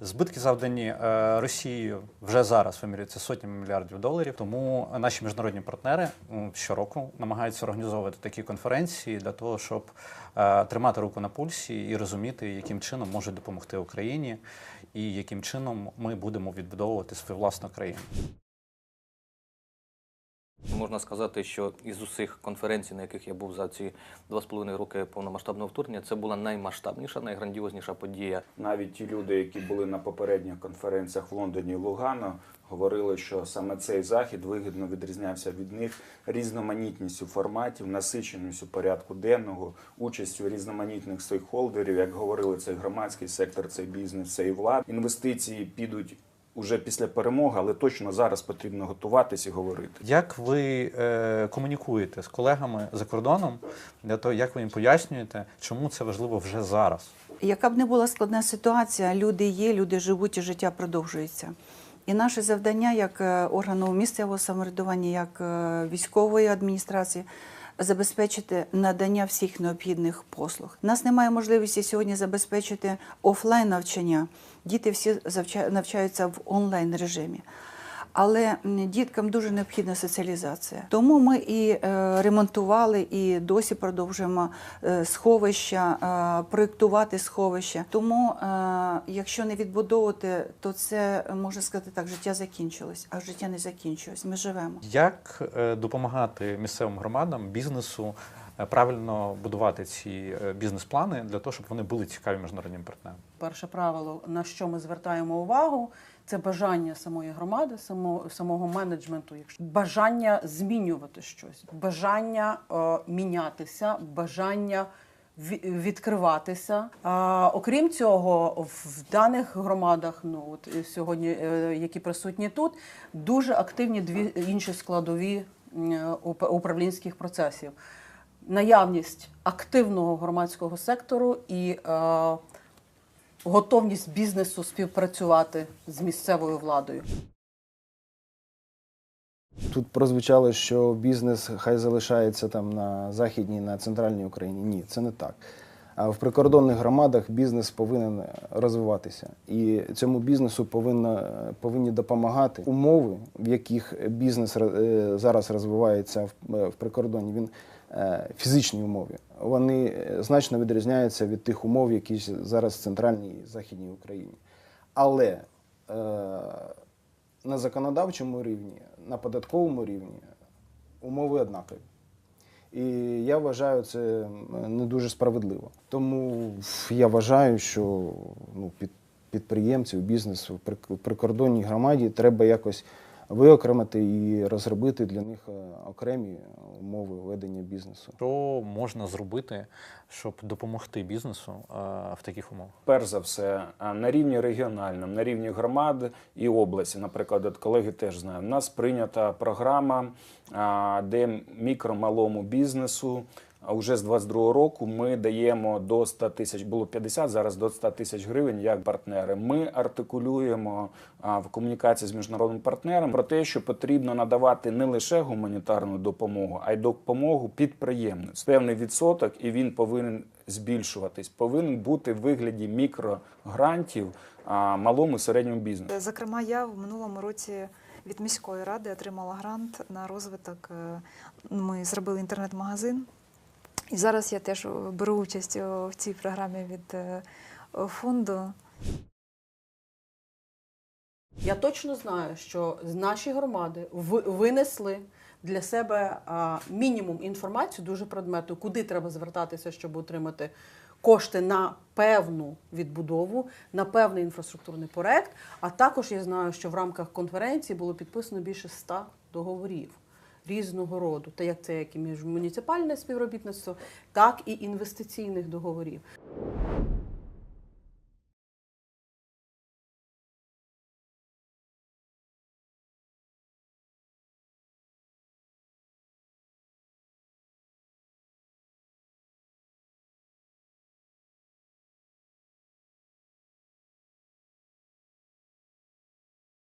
Збитки завдані е, Росією вже зараз вимірюються сотнями мільярдів доларів. Тому наші міжнародні партнери щороку намагаються організовувати такі конференції для того, щоб е, тримати руку на пульсі і розуміти, яким чином можуть допомогти Україні, і яким чином ми будемо відбудовувати свою власну країну. Можна сказати, що із усіх конференцій, на яких я був за ці два з половиною роки повномасштабного вторгнення, це була наймасштабніша, найграндіозніша подія. Навіть ті люди, які були на попередніх конференціях в Лондоні і Лугано, говорили, що саме цей захід вигідно відрізнявся від них різноманітністю форматів, насиченістю порядку денного, участю різноманітних стейкхолдерів, як говорили, цей громадський сектор, цей бізнес, цей влад. Інвестиції підуть. Уже після перемоги, але точно зараз потрібно готуватися і говорити. Як ви е, комунікуєте з колегами за кордоном для того, як ви їм пояснюєте, чому це важливо вже зараз? Яка б не була складна ситуація, люди є, люди живуть і життя продовжується. І наше завдання як е, органу місцевого самоврядування, як е, військової адміністрації забезпечити надання всіх необхідних послуг. У нас немає можливості сьогодні забезпечити офлайн навчання. Діти всі навчаються в онлайн режимі. Але діткам дуже необхідна соціалізація. Тому ми і е, ремонтували, і досі продовжуємо е, сховища, е, проєктувати сховища. Тому, е, якщо не відбудовувати, то це можна сказати так, життя закінчилось, а життя не закінчилось. Ми живемо. Як допомагати місцевим громадам, бізнесу правильно будувати ці бізнес-плани для того, щоб вони були цікаві міжнародним партнерам? Перше правило, на що ми звертаємо увагу, це бажання самої громади, само, самого менеджменту, якщо бажання змінювати щось, бажання е, мінятися, бажання відкриватися. А, окрім цього, в даних громадах, ну от е, сьогодні, е, які присутні тут, дуже активні дві інші складові е, управлінських процесів. Наявність активного громадського сектору і е, готовність бізнесу співпрацювати з місцевою владою. Тут прозвучало, що бізнес хай залишається там на західній, на центральній Україні. Ні, це не так. А в прикордонних громадах бізнес повинен розвиватися, і цьому бізнесу повинно, повинні допомагати умови, в яких бізнес е, зараз розвивається в, е, в прикордонні. Він фізичні умови. Вони е, значно відрізняються від тих умов, які зараз в центральній і західній Україні. Але е, на законодавчому рівні, на податковому рівні умови однакові. І я вважаю це не дуже справедливо. Тому я вважаю, що ну, підприємців, бізнес в прикордонній громаді треба якось виокремити і розробити для них е, окремі умови ведення бізнесу. Що можна зробити, щоб допомогти бізнесу е, в таких умовах? перш за все на рівні регіональному, на рівні громад і області. Наприклад, от колеги теж знають, у нас прийнята програма, де мікро-малому бізнесу. А вже з 22 року ми даємо до 100 тисяч, було 50, зараз до 100 тисяч гривень як партнери. Ми артикулюємо в комунікації з міжнародним партнером про те, що потрібно надавати не лише гуманітарну допомогу, а й допомогу підприємництву. Певний відсоток, і він повинен збільшуватись. Повинен бути в вигляді мікрогрантів а, малому і середньому бізнесу. Зокрема, я в минулому році від міської ради отримала грант на розвиток. е, Ми зробили інтернет-магазин. І зараз я теж беру участь в цій програмі від е, фонду. Я точно знаю, що наші громади ви- винесли для себе мінімум інформацію, дуже предмету, куди треба звертатися, щоб отримати кошти на певну відбудову, на певний інфраструктурний проект. А також я знаю, що в рамках конференції було підписано більше ста договорів різного роду, та як це як і міжмуніципальне співробітництво, так і інвестиційних договорів.